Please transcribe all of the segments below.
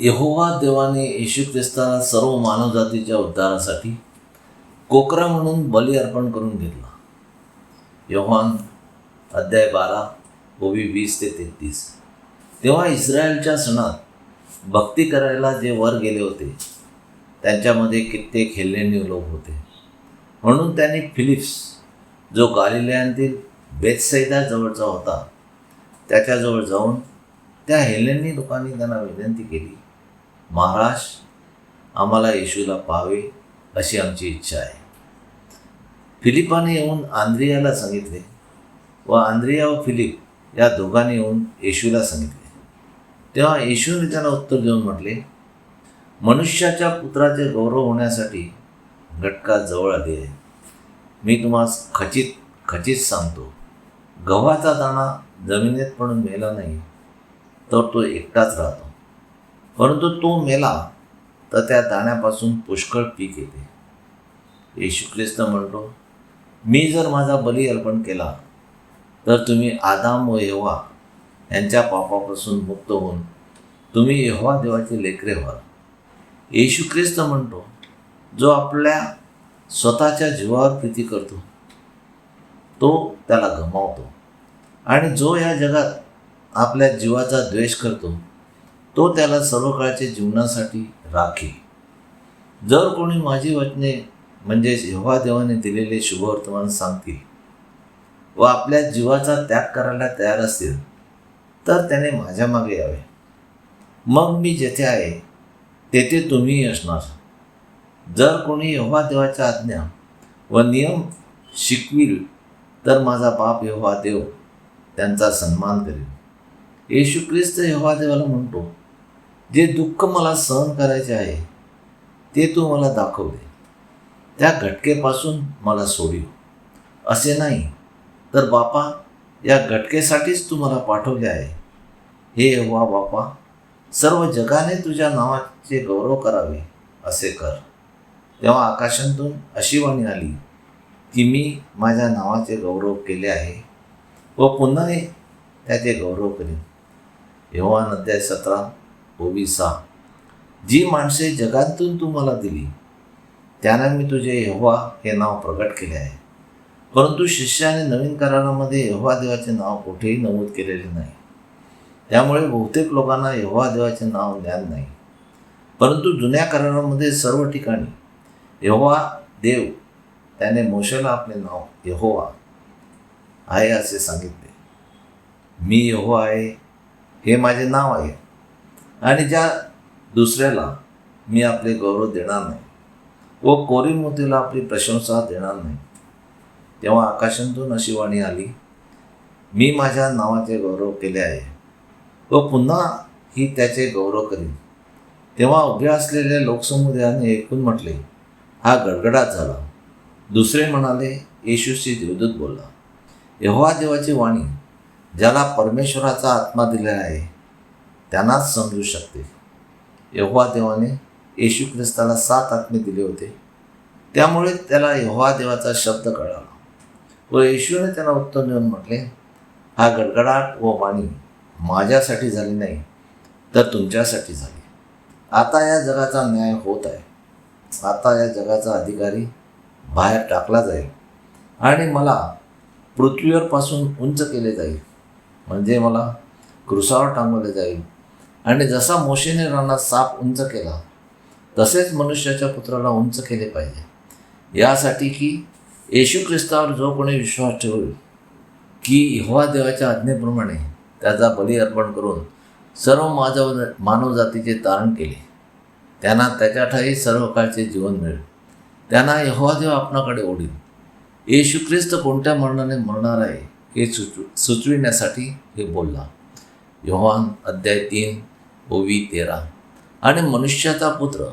यहोवा देवाने येशू ख्रिस्ताला सर्व मानवजातीच्या उद्धारासाठी कोकरा म्हणून बली अर्पण करून घेतला. योहान अध्याय बारा ओवी वीस ते तेहतीस. तेव्हा इस्रायलच्या सणात भक्ती करायला जे वर गेले होते त्यांच्यामध्ये कित्येक हेल्लेनी लोक होते. म्हणून त्यांनी फिलिप्स जो गालिलयांतील बेतसैदा जवळचा होता त्याच्याजवळ जाऊन त्या हेल्लेनी लोकांनी त्यांना विनंती केली. महाराज आम्हाला येशूला पाहावे अशी आमची इच्छा आहे. फिलिपाने येऊन आंद्रियाला सांगितले व आंद्रिया व फिलिप या दोघांनी येऊन येशूला सांगितले. तेव्हा येशूने त्यांना उत्तर देऊन म्हटले मनुष्याच्या पुत्राचे गौरव होण्यासाठी घटका जवळ आली आहे. मी तुम्हाला खचित खचित सांगतो गव्हाचा दाणा जमिनीत पडून मेला नाही तर तो एकटाच राहतो. परंतु तो मेला तर त्या दाण्यापासून पुष्कळ पीक येते. येशू ख्रिस्त म्हणतो मी जर माझा बली अर्पण केला तर तुम्ही आदाम व येवा यांच्या पापापासून मुक्त होऊन तुम्ही येव्हा देवाचे लेकरे व्हाल. येशू ख्रिस्त म्हणतो जो आपल्या स्वतःच्या जीवावर प्रीती करतो तो त्याला गमावतो. आणि जो या जगात आपल्या जीवाचा द्वेष करतो तो त्याला सर्व काळच्या जीवनासाठी राखी. जर कोणी माझी वचने म्हणजे जेव्हा देवाने दिलेले शुभवर्तमान सांगतील व आपल्या जीवाचा त्याग करायला तयार असतील तर त्याने माझ्या मागे यावे. मग मी जेथे आहे तेथे तुम्हीही असणार. जर कोणी यव्हा देवाच्या आज्ञा व नियम शिकविल तर माझा बाप यव्हा देव त्यांचा सन्मान करेल. येशू ख्रिस्त यव्हा देवाला म्हणतो जे दुःख मला सहन करायचे आहे ते तू मला दाखव दे त्या घटकेपासून मला सोडीव. असे नाही तर बापा या घटकेसाठीच तू मला पाठवले आहे. हे वा बापा सर्व जगाने तुझ्या नावाचे गौरव करावे असे कर. तेव्हा आकाशांतून अशी वाणी आली की मी माझ्या नावाचे गौरव केले आहे व पुन्हा त्याचे गौरव करीन. योहान अध्याय सतरा. ओविसा जी माणसे जगातून तू मला दिली त्यांना मी तुझे यहोवा हे नाव प्रकट केले आहे. परंतु शिष्याने नवीन करारामध्ये यहोवा देवाचे नाव कुठेही नमूद केलेले नाही. त्यामुळे बहुतेक लोकांना यहोवा देवाचे नाव ज्ञान नाही. परंतु जुन्या करारामध्ये सर्व ठिकाणी यहोवा देव त्याने मोशेला आपले नाव यहोवा आहे असे सांगितले. मी यहोवा आहे हे माझे नाव आहे. आणि ज्या दुसऱ्याला मी आपले गौरव देणार नाही व कोरी मोतीला आपली प्रशंसा देणार नाही तेव्हा आकाशातून अशी वाणी आली मी माझ्या नावाचे गौरव केले आहे. व पुन्हा ही त्याचे गौरव करीन. तेव्हा उभ्या असलेल्या लोकसमुदायाने ऐकून म्हटले हा गडगडाट झाला. दुसरे म्हणाले येशूशी देवदूत बोलला. यहोवा देवाची वाणी ज्याला परमेश्वराचा आत्मा दिलेला आहे त्यांनाच समजू शकते. यहोवा देवाने येशू ख्रिस्ताला सात आत्मे दिले होते. त्यामुळे त्याला यहोवा देवाचा शब्द कळाला. व येशूने त्याला उत्तर देऊन म्हटले हा गडगडाट व वाणी माझ्यासाठी झाली नाही तर तुमच्यासाठी झाली. आता या जगाचा न्याय होत आहे. आता या जगाचा अधिकारी बाहेर टाकला जाईल आणि मला पृथ्वीवर पासून उंच केले जाईल. म्हणजे मला क्रुसावर टांगवले जाईल. आणि जसा मोशेने रानात साप उंच केला तसेच मनुष्याच्या पुत्राला उंच केले पाहिजे. यासाठी की येशू ख्रिस्तावर जो कोणी विश्वास ठेवेल की यहोवा देवाच्या आज्ञेप्रमाणे त्याचा बली अर्पण करून सर्व मानव मानवजातीचे तारण केले. त्यांना त्याच्या ठाई सर्व काळचे जीवन मिळेल. त्यांना यहोवा देव आपणाकडे ओढील. येशू ख्रिस्त कोणत्या मरणाने मरणार आहे हे सुचव सुचविण्यासाठी हे बोलला. योहान अध्याय तीन ओवी तेरा. आणि मनुष्याचा पुत्र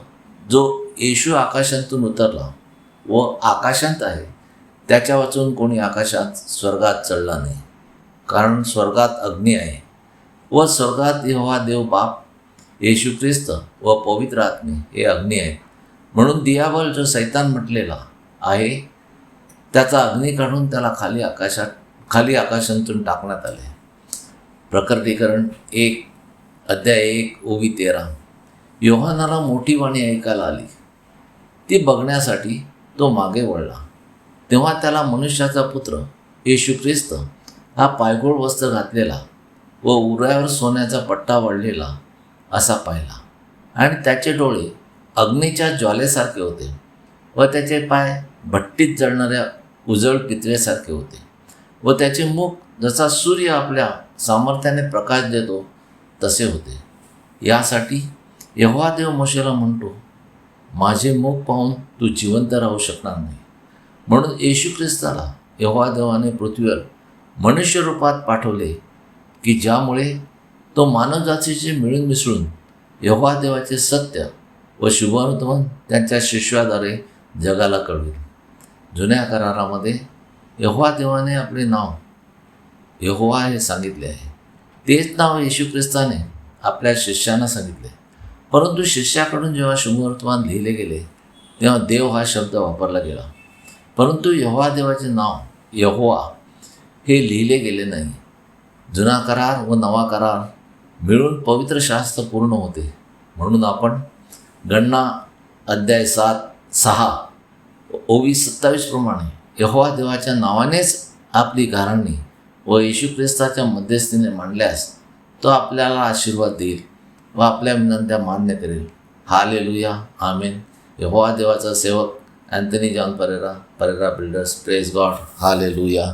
जो येशू आकाशातून उतरला व आकाशांत आहे त्याच्या वाचून कोणी आकाशात स्वर्गात चढला नाही. कारण स्वर्गात अग्नी आहे व स्वर्गात यहोवा देव बाप येशू ख्रिस्त व पवित्र आत्मे हे अग्नी आहेत. म्हणून दियाबल जो सैतान म्हटलेला आहे त्याचा अग्नी काढून त्याला खाली आकाशात खाली आकाशांतून टाकण्यात आले. प्रकटीकरण एक अध्याय एक ओवी तेरा. योहानाला मोठी वाणी ऐकायला आली. ती बघण्यासाठी तो मागे वळला. तेव्हा त्याला मनुष्याचा पुत्र येशू ख्रिस्त हा पायगोळ वस्त्र घातलेला व उरावर सोन्याचा पट्टा वाढलेला असा पाहिला. आणि त्याचे डोळे अग्नीच्या ज्वालेसारखे होते व त्याचे पाय भट्टीत जळणाऱ्या उजळ पितळेसारखे होते व त्याचे मुख जसा सूर्य आपल्या सामर्थ्याने प्रकाश देतो तसे होते. यासाठी यहोवा देव मोशेला म्हणतो माझे मुख पाहून तू जिवंत राहू शकणार नाही. म्हणून येशू ख्रिस्ताला यव्हा देवाने पृथ्वीवर मनुष्य रूपात पाठवले की ज्यामुळे तो मानवजातीचे मिळून मिसळून यहोवा देवाचे सत्य व शुभानुतवन त्यांच्या शिष्याद्वारे जगाला कळवेल. जुन्या करारामध्ये यहोवा देवाने आपले नाव यहोवा हे सांगितले आहे. तेच नाव येशू ख्रिस्ताने आपल्या शिष्यांना सांगितले. परंतु शिष्याकडून जेव्हा शुभवर्तमान लिहिले गेले तेव्हा देव हा शब्द वापरला गेला. परंतु यहोवा देवाचे नाव यहोवा हे लिहिले गेले नाही. जुना करार व नवा करार मिळून पवित्र शास्त्र पूर्ण होते. म्हणून आपण गणना अध्याय सात सहा ओवीस सत्तावीसप्रमाणे यहोवा देवाच्या नावानेच आपली घराणी व येशू ख्रिस्ताच्या मध्यस्थीने मांडल्यास तो आपल्याला आशीर्वाद देईल व आपल्या विनंत्या मान्य करेल. हाले लुया आमेन. यहोवा देवाचा सेवक Anthony John Pereira Pereira builders. Praise God hallelujah